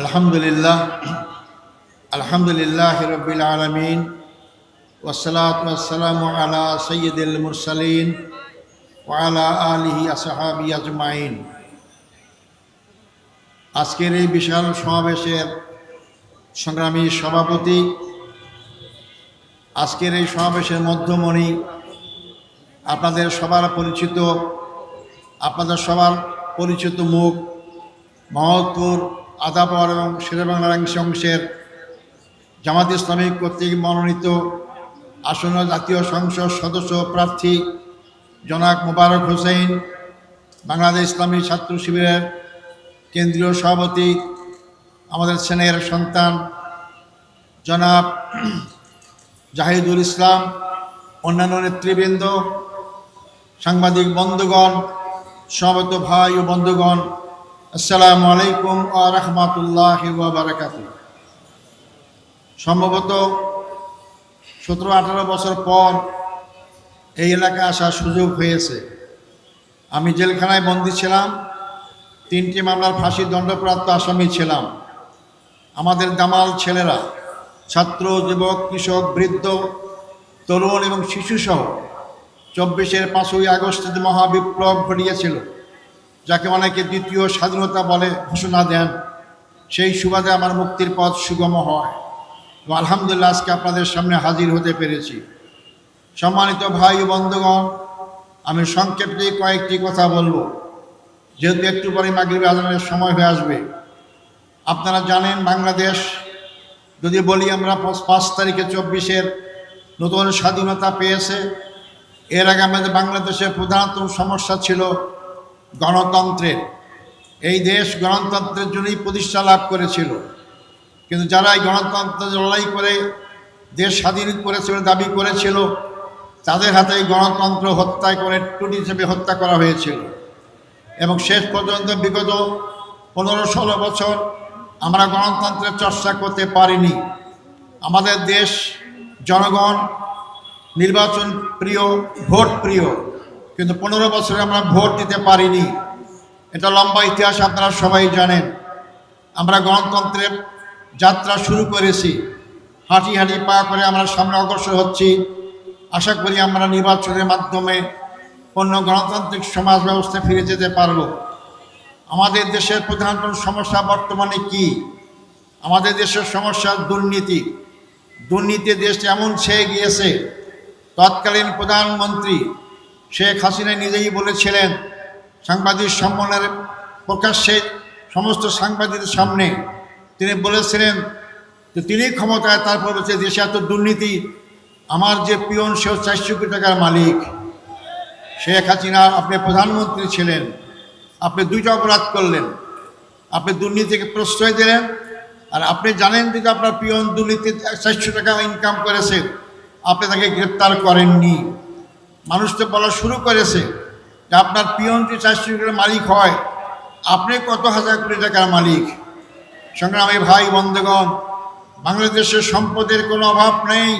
আলহামদুলিল্লাহ আলহামদুলিল্লাহ রবিল আলমিন ওসলাত ওসালাম আলা সৈয়দুল মুরসালিন ওয়ালা আলিহি আসহাবি আজমাইন। আজকের এই বিশাল সমাবেশের সংগ্রামী সভাপতি, আজকের এই সমাবেশের মধ্যমণি, আপনাদের সবার পরিচিত, আপনাদের সবার পরিচিত মুখ, মহৎপুর আদাবর এবং শেরেবাংলার অংশ অংশের জামাত ইসলামী কর্তৃক মনোনীত আসন্ন জাতীয় সংসদ সদস্য প্রার্থী জনাক মোবারক হোসেন, বাংলাদেশ ইসলামী ছাত্র শিবিরের কেন্দ্রীয় সভাপতি, আমাদের সেনের সন্তান জনাব জাহিদুল ইসলাম, অন্যান্য নেতৃবৃন্দ, সাংবাদিক বন্ধুগণ, সমবেত ভাই ও বন্ধুগণ আসসালামু আলাইকুম আ রহমতুল্লাহ বারাকাত সম্ভবত সতেরো আঠারো বছর পর এই এলাকায় আসার সুযোগ হয়েছে। আমি জেলখানায় বন্দী ছিলাম, তিনটি মামলার ফাঁসি দণ্ডপ্রাপ্ত আসামি ছিলাম। আমাদের দামাল ছেলেরা, ছাত্র, যুবক, কৃষক, বৃদ্ধ, তরুণ এবং শিশুসহ চব্বিশের পাঁচই আগস্টে মহাবিপ্লব ঘটিয়েছিল। যাকে অনেকে দ্বিতীয় স্বাধীনতা বলে ঘোষণা দেন, সেই সুবাদে আমার মুক্তির পথ সুগম হয়। এবং আলহামদুলিল্লাহ আজকে আপনাদের সামনে হাজির হতে পেরেছি। সম্মানিত ভাই বন্ধুগণ, আমি সংক্ষেপে কয়েকটি কথা বলব। যেহেতু একটু পরে মাগরিব আজানের সময় হয়ে আসবে, আপনারা জানেন বাংলাদেশ, যদি বলি আমরা পাঁচ তারিখে চব্বিশের নতুন স্বাধীনতা পেয়েছে, এর আগে আমাদের বাংলাদেশের প্রধানতম সমস্যা ছিল গণতন্ত্রের। এই দেশ গণতন্ত্রের জন্যই প্রতিষ্ঠা লাভ করেছিল। কিন্তু যারা এই গণতন্ত্রের লড়াই করে, দেশ স্বাধীন করেছে দাবি করেছিল, তাদের হাতে এই গণতন্ত্র হত্যা করে টুটি হিসেবে হত্যা করা হয়েছিল। এবং শেষ পর্যন্ত বিগত পনেরো ষোলো বছর আমরা গণতন্ত্রের চর্চা করতে পারিনি। আমাদের দেশ, জনগণ, নির্বাচন প্রিয়, ভোট প্রিয় কিন্তু পনেরো বছরে আমরা ভোট দিতে পারিনি। এটা লম্বা ইতিহাস আপনারা সবাই জানেন। আমরা গণতন্ত্রের যাত্রা শুরু করেছি। হাঁটি হাঁটি পা করে আমরা সামনে অগ্রসর হচ্ছি। আশা করি আমরা নির্বাচনের মাধ্যমে অন্য গণতান্ত্রিক সমাজ ব্যবস্থা ফিরে যেতে পারব। আমাদের দেশের প্রধান সমস্যা বর্তমানে কি? আমাদের দেশের সমস্যা দুর্নীতি। দুর্নীতি দেশ এমন ছেয়ে গিয়েছে, তৎকালীন প্রধানমন্ত্রী শেখ হাসিনা নিজেই বলেছিলেন, সাংবাদিক সম্মেলনের প্রকাশ্যে সমস্ত সাংবাদিকদের সামনে তিনি বলেছিলেন যে তিনি ক্ষমতায়, তারপর হচ্ছে দেশে এত দুর্নীতি, আমার যে পিয়ন সেও চারশো কোটি টাকার মালিক। শেখ হাসিনা, আপনি প্রধানমন্ত্রী ছিলেন, আপনি দুইটা অপরাধ করলেন, আপনি দুর্নীতিকে প্রশ্রয় দিলেন, আর আপনি জানেন যে আপনার পিয়ন দুর্নীতি চারশো টাকা ইনকাম করেছে, আপনি তাকে গ্রেপ্তার করেননি। মানুষ তো বলা শুরু করেছে যে আপনার পিয়ন যে চারশো টাকার মালিক হয়। আপনি কত হাজার কোটি টাকার মালিক? সংগ্রামী ভাই, বন্ধুগণ, বাংলাদেশের সম্পদের কোনো অভাব নেই।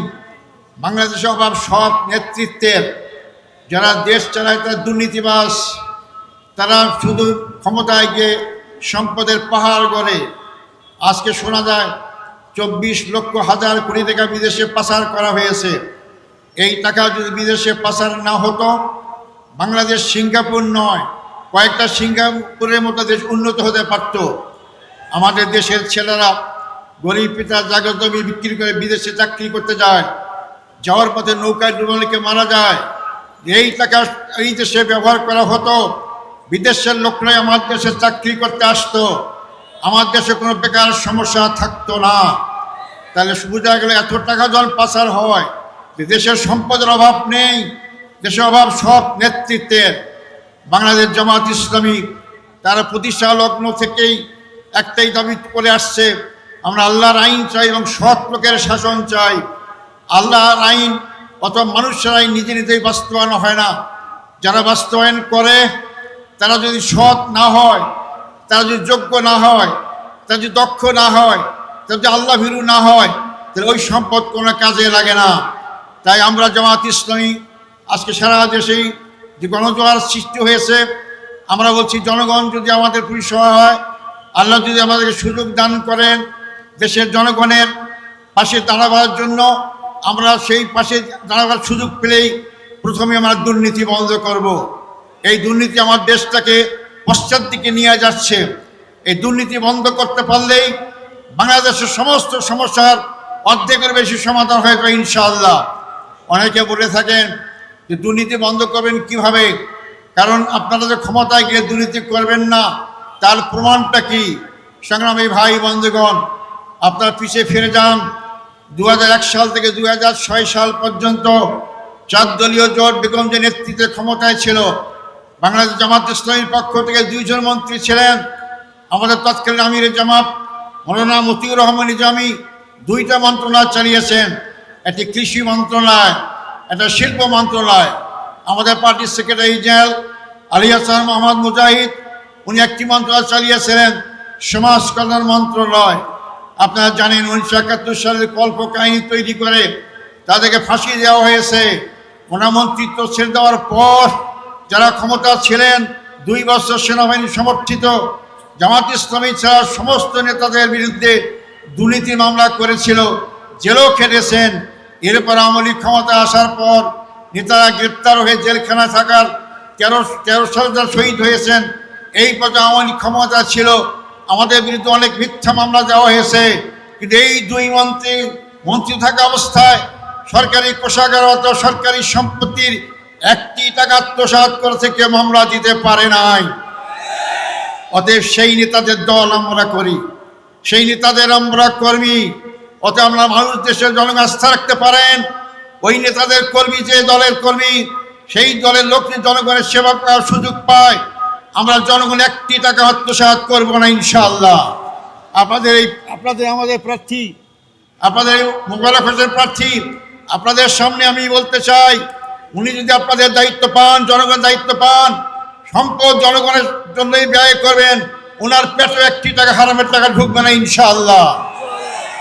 বাংলাদেশের অভাব সব নেতৃত্বের। যারা দেশ চালায় তারা দুর্নীতিবাস তারা শুধু ক্ষমতায় গিয়ে সম্পদের পাহাড় গড়ে। আজকে শোনা যায়, চব্বিশ লক্ষ হাজার কোটি টাকা বিদেশে পাচার করা হয়েছে। এই টাকা যদি বিদেশে পাচার না হতো, বাংলাদেশ সিঙ্গাপুর নয়, কয়েকটা সিঙ্গাপুরের মতো দেশ উন্নত হতে পারত। আমাদের দেশের ছেলেরা গরিব পিতা জাগ্রত বিক্রি করে বিদেশে চাকরি করতে যায়, যাওয়ার পথে নৌকায় ডুবালিকে মারা যায়। এই টাকা এই দেশে ব্যবহার করা হতো, বিদেশের লোকরাই আমার দেশে চাকরি করতে আসতো। আমার দেশে কোনো বেকার সমস্যা থাকতো না। তাহলে বোঝা গেলে এত টাকা জল পাচার হয়। দেশের সম্পদের অভাব নেই, দেশের অভাব সব নেতৃত্বের। বাংলাদেশ জামাত ইসলামী তারা প্রতিষ্ঠা লগ্ন থেকেই একটাই দাবি করে আসছে, আমরা আল্লাহর আইন চাই এবং সৎ লোকের শাসন চাই। আল্লাহর আইন, অথবা মানুষের আইন নিজে নিজেই বাস্তবায়ন হয় না। যারা বাস্তবায়ন করে, তারা যদি সৎ না হয়, তারা যদি যোগ্য না হয়, তারা যদি দক্ষ না হয়, তারা যদি আল্লাহ ভীরু না হয়, তাহলে ওই সম্পদ কোনো কাজে লাগে না। তাই আমরা জামাত ইসলামী আজকে সারা দেশেই যে গণজোয়ার সৃষ্টি হয়েছে, আমরা বলছি জনগণ যদি আমাদের পরিষেবা হয়, আল্লাহ যদি আমাদেরকে সুযোগ দান করেন দেশের জনগণের পাশে দাঁড়াবার জন্য, আমরা সেই পাশে দাঁড়াবার সুযোগ পেলেই প্রথমে আমরা দুর্নীতি বন্ধ করব। এই দুর্নীতি আমার দেশটাকে পশ্চাৎ দিকে নিয়ে যাচ্ছে এই দুর্নীতি বন্ধ করতে পারলেই বাংলাদেশের সমস্ত সমস্যার অর্ধেকের বেশি সমাধান হয়ে যাবে ইনশাআল্লাহ অনেকে বলে থাকেন যে দুর্নীতি বন্ধ করবেন কীভাবে? কারণ আপনারা যে ক্ষমতায় গিয়ে দুর্নীতি করবেন না, তার প্রমাণটা কি? সংগ্রামী ভাই, বন্ধুগণ, আপনার পিছিয়ে ফিরে যান। দু হাজার এক সাল থেকে দু হাজার ছয় সাল পর্যন্ত চার দলীয় জোট বেগম যে নেতৃত্বে ক্ষমতায় ছিল, বাংলাদেশ জামাত ইসলামীর পক্ষ থেকে দুইজন মন্ত্রী ছিলেন। আমাদের তৎকালীন আমির জামাত মৌলানা মতিউর রহমান নিজামী দুইটা মন্ত্রণালয় চালিয়েছেন। একটি কৃষি মন্ত্রণালয়, একটা শিল্প মন্ত্রণালয়। আমাদের পার্টির সেক্রেটারি জেনারেল আলী হাসান মোহাম্মদ মুজাহিদ, উনি একটি মন্ত্রণালয় চালিয়েছিলেন, সমাজ কল্যাণ মন্ত্রণালয়। আপনারা জানেন উনিশশো একাত্তর সালের কল্প কাহিনী তৈরি করে তাদেরকে ফাঁসি দেওয়া হয়েছে। মন্ত্রিত্ব ছেড়ে দেওয়ার পর যারা ক্ষমতা ছিলেন, দুই বছর সেনাবাহিনী সমর্থিত, জামাত ইসলামী ছাড়া সমস্ত নেতাদের বিরুদ্ধে দুর্নীতি মামলা করেছিল, জেলও খেটেছেন। এরপর আমলি ক্ষমতা আসার পর নেতারা গ্রেপ্তার হয়ে জেলখানা থাকার তেরো তেরো সাল শহীদ হয়েছেন, এই পর্যায়ে আমলি ক্ষমতা ছিল। আমাদের বিরুদ্ধে অনেক মিথ্যা মামলা দেওয়া হয়েছে। কিন্তু এই দুই মন্ত্রী মন্ত্রী থাকা অবস্থায় সরকারি কোষাগার অথবা সরকারি সম্পত্তির একটি টাকা আত্মসাৎ করেছে কেউ, মামলা দিতে পারে নাই। অতএব সেই নেতাদের দল আমরা করি। সেই নেতাদের আমরা কর্মী। অতএব আমরা মানুষ দেশের জনগণ আস্থা রাখতে পারেন। ওই নেতাদের কর্মী, যে দলের কর্মী, সেই দলের লোক জনগণের সেবা করার সুযোগ পায়। আমরা জনগণ একটি টাকা আত্মসাৎ করব না, ইনশাআল্লাহ। আপনাদের এই, আপনাদের আমাদের প্রার্থী, আপনাদের মোবাইল হোসেন প্রার্থী, আপনাদের সামনে আমি বলতে চাই, উনি যদি আপনাদের দায়িত্ব পান জনগণ দায়িত্ব পান, সম্পদ জনগণের জন্যই ব্যয় করবেন, ওনার পেটে একটি টাকা, হারামের টাকা ঢুকবে না, ইনশাআল্লাহ।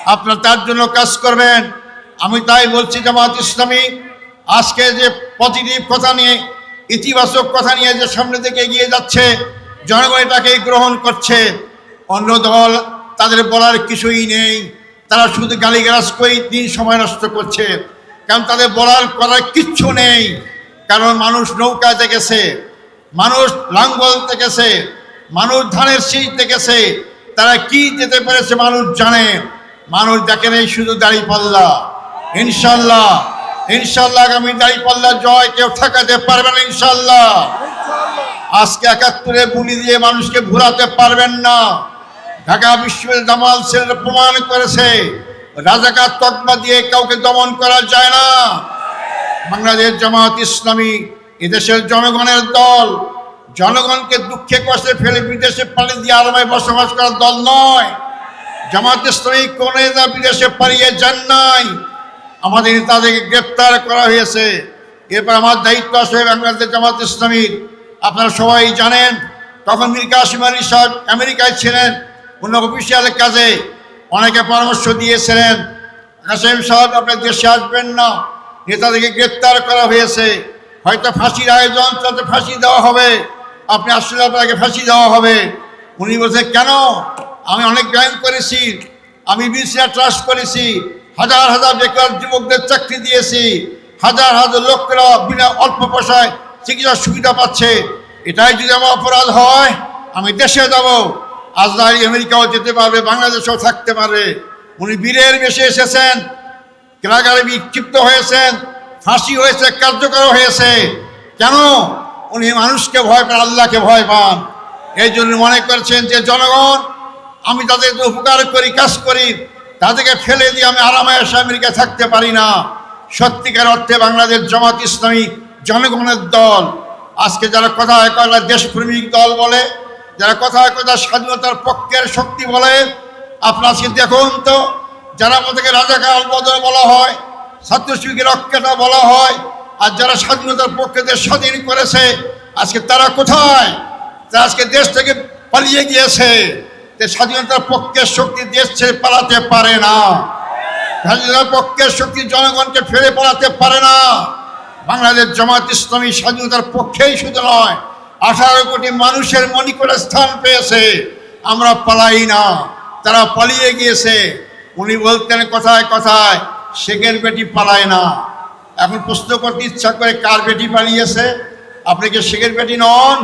আপনার তার জন্য কাজ করবেন। আমি তাই বলছি, জামাত ইসলামী, আজকে যে পজিটিভ কথা নিয়ে, ইতিবাচক কথা নিয়ে যে সামনে থেকে এগিয়ে যাচ্ছে, জনগণ এটাকে গ্রহণ করছে। অন্য দল তাদের বলার কিছুই নেই। তারা শুধু গালিগালাজ করেই দিন সময় নষ্ট করছে। কারণ তাদের বলার করার কিচ্ছু নেই। কারণ মানুষ নৌকায় দেখেছে, মানুষ লাঙ্গল দেখেছে, মানুষ ধানের শীত দেখেছে। তারা কি যেতে পেরেছে মানুষ জানে। মানুষ দেখে নেই শুধু দাড়ি পাল্লা। ইনশাল্লাহ ইনশাল্লাহ আগামী দাড়ি পাল্লা জয়, কেউ ঠেকাতে পারবে না, ইনশাল্লাহ। আজকে একাত্তরে গুলি দিয়ে মানুষকে ঘুরাতে পারবেন না। ঢাকা বিশ্ববিদ্যালয় ছেলেরা প্রমাণ করেছে রাজাকার তকমা দিয়ে কাউকে দমন করা যায় না। বাংলাদেশ জামাত ইসলামী এদেশের জনগণের দল, জনগণকে দুঃখে কষ্টে ফেলে বিদেশে পালিয়ে দিয়ে আরামে বসবাস করার দল নয়। জামাত ইসলামী কোন বিদেশে পালিয়ে যান নাই, আমাদের তাদেরকে গ্রেপ্তার করা হয়েছে। এরপর আমার দায়িত্ব আসবে বাংলাদেশ জামাত ইসলামীর। আপনারা সবাই জানেন, তখন মীর কাসিম আলী সাহেব আমেরিকায় ছিলেন, অন্য অফিসিয়ালের কাজে অনেকে পরামর্শ দিয়েছিলেন। কাসেম সাহেব আপনার দেশে আসবেন না, নেতাদেরকে গ্রেপ্তার করা হয়েছে। হয়তো ফাঁসির আয়োজন চলতে ফাঁসি দেওয়া হবে। আপনি আসলে আপনাকে ফাঁসি দেওয়া হবে। উনি বলছে কেন? আমি অনেক ব্যায়াম করেছি, আমি বিসিআর ট্রাস্ট করেছি, হাজার হাজার বেকার যুবকদের চাকরি দিয়েছি, হাজার হাজার লোকেরা বিনা অল্প পয়সায় চিকিৎসার সুবিধা পাচ্ছে। এটাই যদি আমার অপরাধ হয়, আমি দেশে যাব আজরাইল আমেরিকাও যেতে পারবে, বাংলাদেশেও থাকতে পারে। উনি বীরের বেশে এসেছেন কারাগারে বিক্ষিপ্ত হয়েছেন, ফাঁসি হয়েছে, কার্যকর হয়েছে। কেন? উনি মানুষকে ভয় পান, আল্লাহকে ভয় পান। এই জন্য মনে করছেন যে জনগণ আমি তাদেরকে উপকার করি, কাজ করি, তাদেরকে ফেলে দিয়ে আমি আরামে এসে আমেরিকা থাকতে পারি না। সত্যিকার অর্থে বাংলাদেশ জামাত ইসলামী জনগণের দল। আজকে যারা কথা কথা দেশপ্রেমিক দল বলে, যারা কথা কথা স্বাধীনতার পক্ষের শক্তি বলে। আপনার আজকে দেখুন তো, যারা আমাদেরকে রাজাকার বদল বলা হয় ছাত্র রক্ষাটা বলা হয়, আর যারা স্বাধীনতার পক্ষে দেশ স্বাধীন করেছে, আজকে তারা কোথায়? তারা আজকে দেশ থেকে পালিয়ে গিয়েছে। স্বাধীনতার পক্ষের শক্তি দেশ ছেড়ে পালাতে পারে না। স্বাধীনতার পক্ষের শক্তি জনগণকে ফেলে পালাতে পারে না। বাংলাদেশ জামাত ইসলামী স্বাধীনতার পক্ষেই শুধু নয়, আঠারো কোটি মানুষের মণিকরে স্থান পেয়েছে। আমরা পালাই না, তারা পালিয়ে গিয়েছে। উনি বলতেন কথায় কথায়, শেখের বেটি পালায় না। এখন প্রশ্ন করতে ইচ্ছা করে কার বেটি পালিয়েছে? আপনি কি শেখের বেটি নন?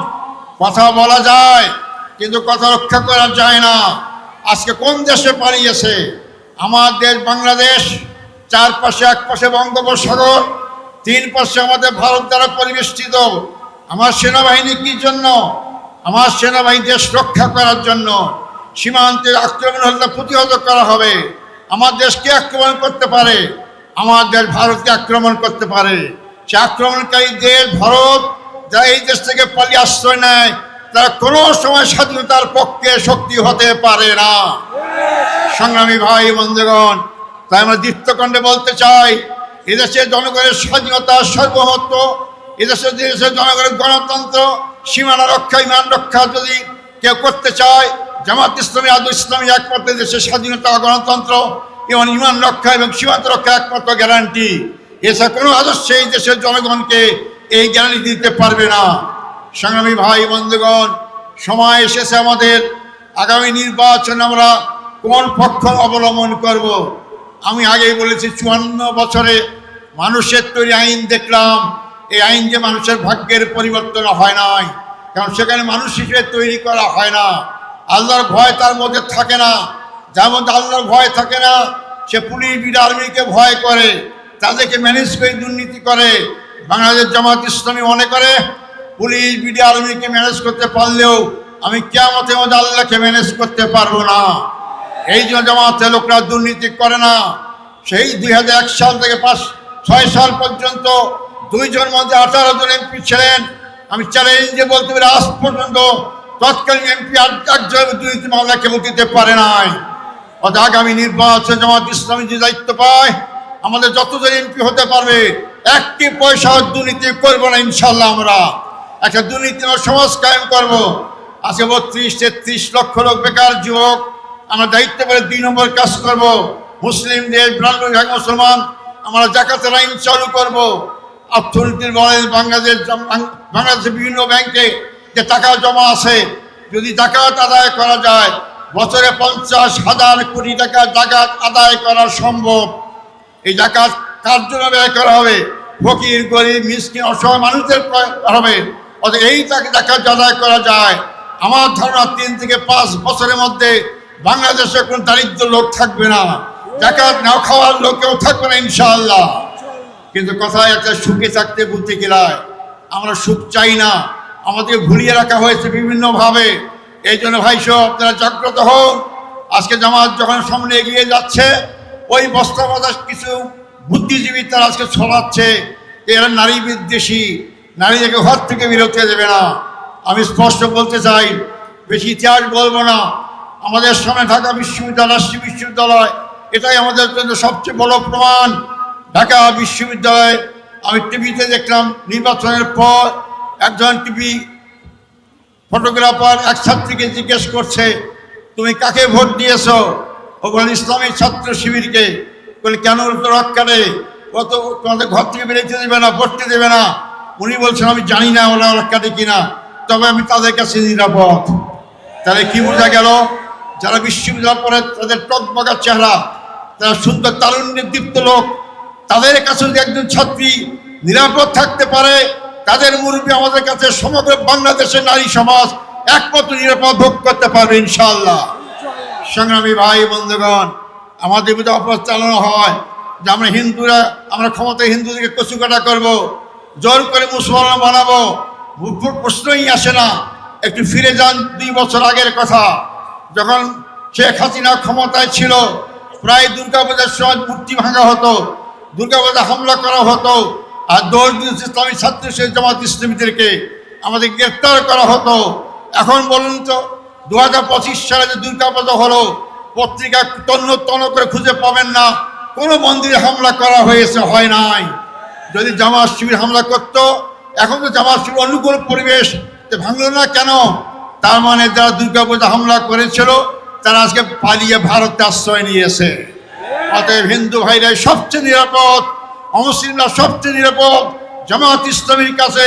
কথা বলা যায়। কিন্তু কথা রক্ষা করা যায় না। আজকে কোন দেশে পালিয়েছে? আমার দেশ বাংলাদেশ চার পাশে এক পাশে বঙ্গোপসাগর, তিন পাশে আমাদের ভারত দ্বারা পরিবেষ্টিত। আমার সেনাবাহিনী কি জন্য? আমার সেনাবাহিনী দেশ রক্ষা করার জন্য। সীমান্তের আক্রমণ হলে প্রতিহত করা হবে। আমার দেশকে আক্রমণ করতে পারে? আমার দেশ ভারতকে আক্রমণ করতে পারে। সে আক্রমণকারী দেশ ভারত যারা এই দেশ থেকে পালিয়ে আশ্রয় নেয় তারা কোনো সময় স্বাধীনতার পক্ষে শক্তি হতে পারে না। সংগ্রামী ভাই বন্ধুগণ, তাই আমরা দীপ্তকণ্ঠে বলতে চাই, এদেশের জনগণের স্বাধীনতা সার্বভৌমত্ব এদেশের দেশের জনগণের গণতন্ত্র, সীমানা রক্ষা, ইমান রক্ষা যদি কেউ করতে চায়, জামাত ইসলামী আদু ইসলামী একমাত্র দেশের স্বাধীনতা গণতন্ত্র, এবং ইমান রক্ষা এবং সীমান্ত রক্ষা একমাত্র গ্যারান্টি এছাড়া কোনো আদর্শ এই দেশের জনগণকে এই গ্যারান্টি দিতে পারবে না। সংগ্রামী ভাই বন্ধুগণ, সময় এসেছে আমাদের। আগামী নির্বাচন আমরা কোন পক্ষ অবলম্বন করব। আমি আগেই বলেছি, চুয়ান্ন বছরে মানুষের তৈরি আইন দেখলাম। এই আইন যে মানুষের ভাগ্যের পরিবর্তন হয় নাই, কারণ সেখানে মানুষ হিসেবে তৈরি করা হয় না। আল্লাহর ভয় তার মধ্যে থাকে না। যার মধ্যে আল্লাহর ভয় থাকে না, সে পুলিশ, বিড, আর্মিকে ভয় করে, তাদেরকে ম্যানেজ করে দুর্নীতি করে। বাংলাদেশ জামাত ইসলামী মনে করে পুলিশ, বিডি, আর্মিকে ম্যানেজ করতে পারলেও আমি কেমতের মধ্যে আল্লাহকে ম্যানেজ করতে পারব না। এই জন্য জামাতে লোকরা দুর্নীতি করে না। সেই দুই সাল থেকে পাঁচ, ছয় সাল পর্যন্ত দুইজন মধ্যে আঠারো জন এমপি ছিলেন। আমি চ্যালেঞ্জে বলতে পারি আজ পর্যন্ত তৎকালীন এমপি আর একজন দুর্নীতি মামলা কেউ দিতে পারে নাই। অর্থাৎ আগামী নির্বাচন জামাত ইসলামী যে দায়িত্ব পায়, আমাদের যতজন এমপি হতে পারবে, একটি পয়সা দুর্নীতি করব না ইনশাল্লাহ আমরা। একটা দুর্নীতি সমাজ কায়েম করব। আজকে বত্রিশ, তেত্রিশ লক্ষ লোক বেকার, যুবক। আমরা দায়িত্ব করে দুই নম্বর কাজ করব। মুসলিম দেশ ভাগ মুসলমান। আমরা জাকাতের আইন চালু করব। অর্থনীতির বলেন, বাংলাদেশ বাংলাদেশের বিভিন্ন ব্যাংকে যে টাকা জমা আছে, যদি জাকাত আদায় করা যায়, বছরে পঞ্চাশ হাজার কোটি টাকা জাকাত আদায় করা সম্ভব। এই জাকাত কার জন্য ব্যয় করা হবে? ফকির, গরিব, মিসকিন, অসহায় মানুষদের হবে। এই তাকে জাকাত আদায় করা যায়। আমার ধারণা তিন থেকে পাঁচ বছরের মধ্যে বাংলাদেশে কোনো দারিদ্র লোক থাকবে না। জাকাত না খাওয়ার লোক কেউ থাকবে না, ইনশাআল্লাহ। কিন্তু কথায় একটা সুখে থাকতে বুদ্ধি গেলায় আমরা সুখ চাই না। আমাদের ভুলিয়ে রাখা হয়েছে বিভিন্নভাবে। এই জন্য ভাই সব আপনারা জাগ্রত হোক আজকে জামাত যখন সামনে এগিয়ে যাচ্ছে, ওই বস্তা বাজার কিছু বুদ্ধিজীবী তারা আজকে ছড়াচ্ছে। এরা নারী বিদ্বেষী। নারীদেরকে ঘর থেকে বেরোতে দেবে না। আমি স্পষ্ট বলতে চাই, বেশি ইতিহাস বলব না। আমাদের সামনে ঢাকা বিশ্ববিদ্যালয়, রাষ্ট্রীয় বিশ্ববিদ্যালয়, এটাই আমাদের জন্য সবচেয়ে বড় প্রমাণ। ঢাকা বিশ্ববিদ্যালয়ে আমি টিভিতে দেখলাম, নির্বাচনের পর একজন টিভি ফটোগ্রাফার এক ছাত্রীকে জিজ্ঞেস করছে, তুমি কাকে ভোট দিয়েছ? ও বলেন ইসলামী ছাত্র শিবিরকে। বলে কেন তো রক্ষারে ও তো তোমাদের ঘর থেকে বেরোতে দেবে না ভোটতে দেবে না। উনি বলছেন, আমি জানি না ওরা রক্ষাতে কিনা, তবে আমি তাদের কাছে নিরাপদ। তাহলে কি বোঝা গেল, যারা বিশ্ববিদ্যালয় পড়ে, তাদের টকবগার চেহারা, তারা সুন্দর তারুণ্যের দীপ্ত লোক, তাদের কাছে যদি একজন ছাত্রী নিরাপদ থাকতে পারে, তাদের মুরব্বী আমাদের কাছে সমগ্র বাংলাদেশের নারী সমাজ একমাত্র নিরাপদ ভোগ করতে পারবে ইনশাল্লাহ সংগ্রামী ভাই বন্ধুগণ, আমাদের বিরুদ্ধে অপরাধ চালানো হয়, যে আমরা হিন্দুরা, আমরা ক্ষমতায় হিন্দুদেরকে কচুকাটা করব। জোর করে মুসলমান বানাবো। প্রশ্নই আসে না। একটু ফিরে যান দুই বছর আগের কথা। যখন শেখ হাসিনা ক্ষমতায় ছিল, প্রায় দুর্গাপূজার সময় মূর্তি ভাঙা হতো, দুর্গাপূজা হামলা করা হতো, আর দৌড় ইসলামী ছাত্র জামাত ইসলামীদেরকে। আমাদের গ্রেপ্তার করা হতো। এখন বলুন তো দু হাজার পঁচিশ সালে যে দুর্গাপূজা হলো, পত্রিকা তন্ন তন্ন করে খুঁজে পাবেন না। কোনো মন্দিরে হামলা করা হয়েছে, হয় নাই। যদি জামাত শিবির হামলা করত, এখন তো জামাত শিবির অনুকূল পরিবেশ ভাঙল না কেন? তার মানে যারা দুর্গাপূজা হামলা করেছিল, তারা আজকে পালিয়ে ভারতে আশ্রয় নিয়েছে। অতএব হিন্দু ভাইরাই সবচেয়ে নিরাপদ, অমুসলিমরা সবচেয়ে নিরাপদ, জামাত ইসলামীর কাছে,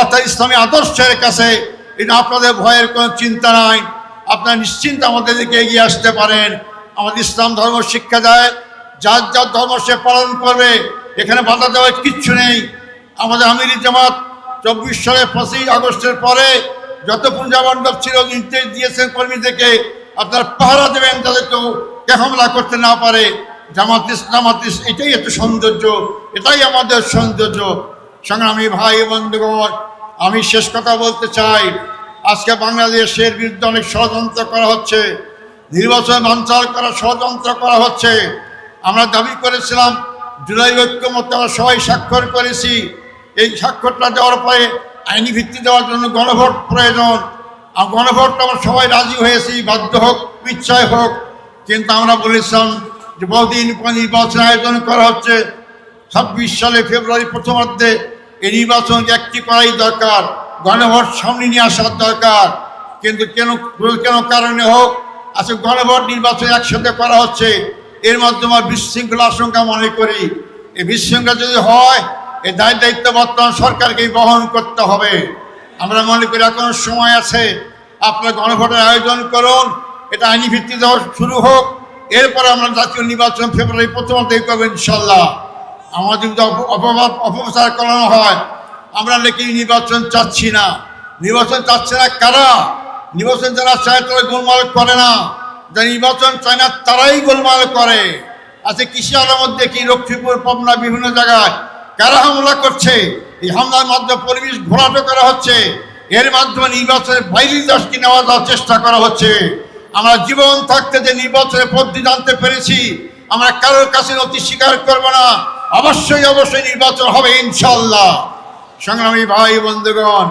অর্থাৎ ইসলামী আদর্শের কাছে এটা আপনাদের ভয়ের কোনো চিন্তা নাই। আপনারা নিশ্চিন্ত আমাদের দিকে এগিয়ে আসতে পারেন। আমাদের ইসলাম ধর্ম শিক্ষা দেয়, যার যার ধর্ম সে পালন করবে এখানে বাধা দেওয়ার কিচ্ছু নেই। আমাদের আমির জামাত চব্বিশ সালে পাঁচই আগস্টের পরে যত পূজা মণ্ডপ ছিল, নির্দেশ দিয়েছেন কর্মীদেরকে, আপনারা পাহারা দেবেন কেউ কে হামলা করতে না পারে। জামাত ইস- এটাই এত সৌন্দর্য, এটাই আমাদের সৌন্দর্য। সংগ্রামী ভাই বন্ধুগণ, আমি শেষ কথা বলতে চাই। আজকে বাংলাদেশের বিরুদ্ধে অনেক ষড়যন্ত্র করা হচ্ছে। নির্বাচন বাঞ্চাল করা ষড়যন্ত্র করা হচ্ছে। আমরা দাবি করেছিলাম জুলাই ঐক্যমত আমরা সবাই স্বাক্ষর করেছি। এই স্বাক্ষরটা দেওয়ার পরে আইনি ভিত্তি দেওয়ার জন্য গণভোট প্রয়োজন। আর গণভোটটা আমরা সবাই রাজি হয়েছি, বাধ্য হোক ইচ্ছায় হোক। কিন্তু আমরা বলেছিলাম যে বহুদিন নির্বাচন আয়োজন করা হচ্ছে। ছাব্বিশ সালে ফেব্রুয়ারি প্রথমার্ধে এই নির্বাচন একটি করাই দরকার, গণভোট সামনে নিয়ে আসার দরকার। কিন্তু কেন কেন কারণে হোক, আজকে গণভোট নির্বাচন একসাথে করা হচ্ছে। এর মাধ্যমে বিশৃঙ্খলা আশঙ্কা মনে করি। এই বিশৃঙ্খলা যদি হয়, এই দায় দায়িত্ব বর্তমান সরকারকেই বহন করতে হবে। আমরা মনে করি এখন সময় আছে, আপনারা গণভোটের আয়োজন করুন, এটা আইনি ভিত্তিতে শুরু হোক। এরপরে আমরা জাতীয় নির্বাচন ফেব্রুয়ারি প্রথমতেই করব ইনশাল্লাহ আমাদের যদি অপ- অপবাদ অপপ্রচার করানো হয়, আমরা নাকি নির্বাচন চাচ্ছি না। নির্বাচন চাচ্ছে না কারা? নির্বাচন যারা চায় তারা গোলমাল করে না। যারা নির্বাচন চায় না, তারাই গোলমাল করে। আজকে কৃষি মধ্যে কি লক্ষ্মীপুর, পাবনা বিভিন্ন জায়গায় কারা হামলা করছে? এই হামলার মাধ্যমে পরিবেশ ঘোরাটো করা হচ্ছে। এর মাধ্যমে নির্বাচনের বাইরে দশটি নেওয়া দেওয়ার চেষ্টা করা হচ্ছে? আমরা জীবন থাকতে যে নির্বাচনের পদ্ধতি জানতে পেরেছি, আমরা কারোর কাছে অতি স্বীকার করব না। অবশ্যই অবশ্যই নির্বাচন হবে ইনশাল্লাহ সংগ্রামী ভাই বন্ধুগণ,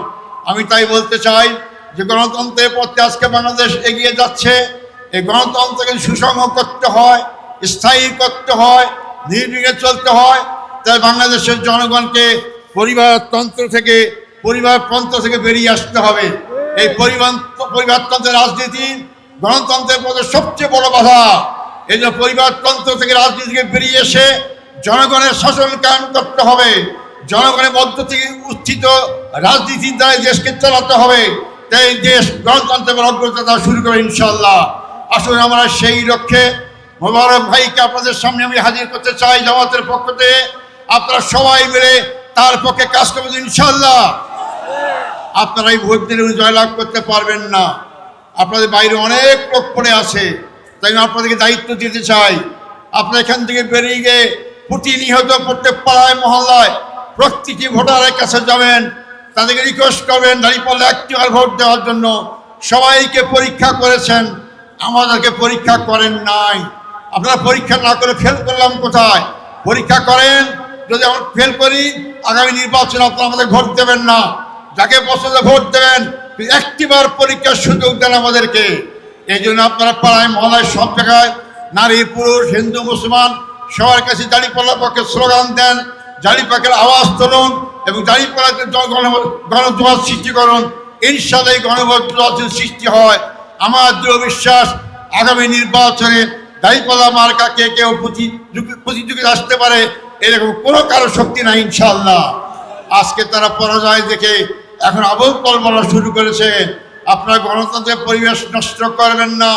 আমি তাই বলতে চাই যে গণতন্ত্রের পথে আজকে বাংলাদেশ এগিয়ে যাচ্ছে। এই গণতন্ত্রকে সুষম করতে হয়, স্থায়ী করতে হয়, নির্বিঘ্নে চলতে হয়, তাই বাংলাদেশের জনগণকে পরিবারতন্ত্র থেকে পরিবারতন্ত্র থেকে বেরিয়ে আসতে হবে। এই পরিবার, পরিবারতন্ত্রের রাজনীতি গণতন্ত্রের পথে সবচেয়ে বড় বাধা। এই যে পরিবারতন্ত্র থেকে রাজনীতি থেকে বেরিয়ে এসে জনগণের শাসন কায়ন করতে হবে, জনগণের মধ্য থেকে উত্থিত রাজনীতির দ্বারা দেশকে চালাতে হবে। তাই দেশ গণতন্ত্রের অগ্রতা শুরু করে ইনশাল্লাহ আসুন আমরা সেই লক্ষ্যে মোবারক ভাইকে আপনাদের সামনে আমি হাজির করতে চাই জামাতের পক্ষ থেকে। আপনারা সবাই মিলে তার পক্ষে কাজ করবেন ইনশাল্লাহ আপনারা এই ভোট দিলে জয়লাভ করতে পারবেন না। আপনাদের বাইরে অনেক লোক পড়ে আছে। তাই আমি আপনাদেরকে দায়িত্ব দিতে চাই। আপনারা এখান থেকে বেরিয়ে গিয়ে প্রতিনিয়ত প্রত্যেক পাড়ায়, মহল্লায় প্রত্যেকটি ভোটারের কাছে যাবেন। তাদেরকে রিকোয়েস্ট করবেন দাঁড়িয়ে একটিবার ভোট দেওয়ার জন্য। সবাইকে পরীক্ষা করেছেন। আমাদেরকে পরীক্ষা করেন নাই। আপনারা পরীক্ষা না করে ফেল করলাম কোথায়? পরীক্ষা করেন, যদি আমরা ফেল করি, আগামী নির্বাচনে আপনারা আমাদের ভোট দেবেন না। যাকে পছন্দ ভোট দেবেন একটিবার পরীক্ষার সুযোগ দেন আমাদেরকে। এই জন্য আপনারা পাড়ায় মহলায় সব জায়গায় নারী, পুরুষ, হিন্দু, মুসলমান, সবার কাছে দাঁড়িপাল্লার পক্ষে স্লোগান দেন দাঁড়িপাকের আওয়াজ তুলুন এবং দাঁড়িপাল্লাতে গণজোয়ার সৃষ্টি করুন। ইনশাল্লাহ এই গণভোট সৃষ্টি হয়। আমার দৃঢ় বিশ্বাস, আগামী নির্বাচনে দাঁড়িপাল্লা মার্কাকে কেউ প্রতিযোগি- প্রতিযোগিতা আসতে পারে, এরকম কোনো কারও শক্তি নাই ইনশাল্লাহ আজকে তারা পরাজয় দেখে এখন আবল কল বলা শুরু করেছে। আপনার গণতন্ত্রের পরিবেশ নষ্ট করবেন না।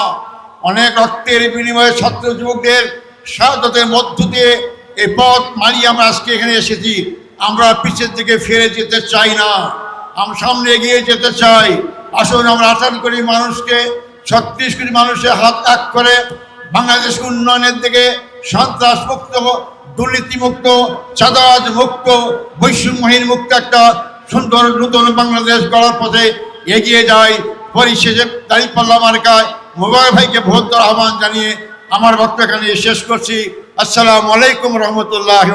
অনেক রক্তের বিনিময়ে ছাত্র যুবকদের সাহায্যতের মধ্য দিয়ে এই পথ মারিয়ে আমরা আজকে এখানে এসেছি। আমরা পিছের দিকে ফিরে যেতে চাই না। আমরা সামনে এগিয়ে যেতে চাই। আসুন, আমরা আঠারো কোটি মানুষকে, ছত্রিশ কোটি মানুষের হাত এক করে বাংলাদেশ উন্নয়নের দিকে সন্ত্রাস মুক্ত দুর্নীতিমুক্ত চাঁদাবাজ মুক্ত বৈষম্যহীন মুক্ত একটা সুন্দর নতুন বাংলাদেশ গড়ার পথে এগিয়ে যায় পরিশেষে দাঁড়িপাল্লা মার্কায় মোবাইল ভাইকে ভোট আহ্বান জানিয়ে আমার বক্তব্য এখানে শেষ করছি। আসসালামু আলাইকুম রহমতুল্লাহ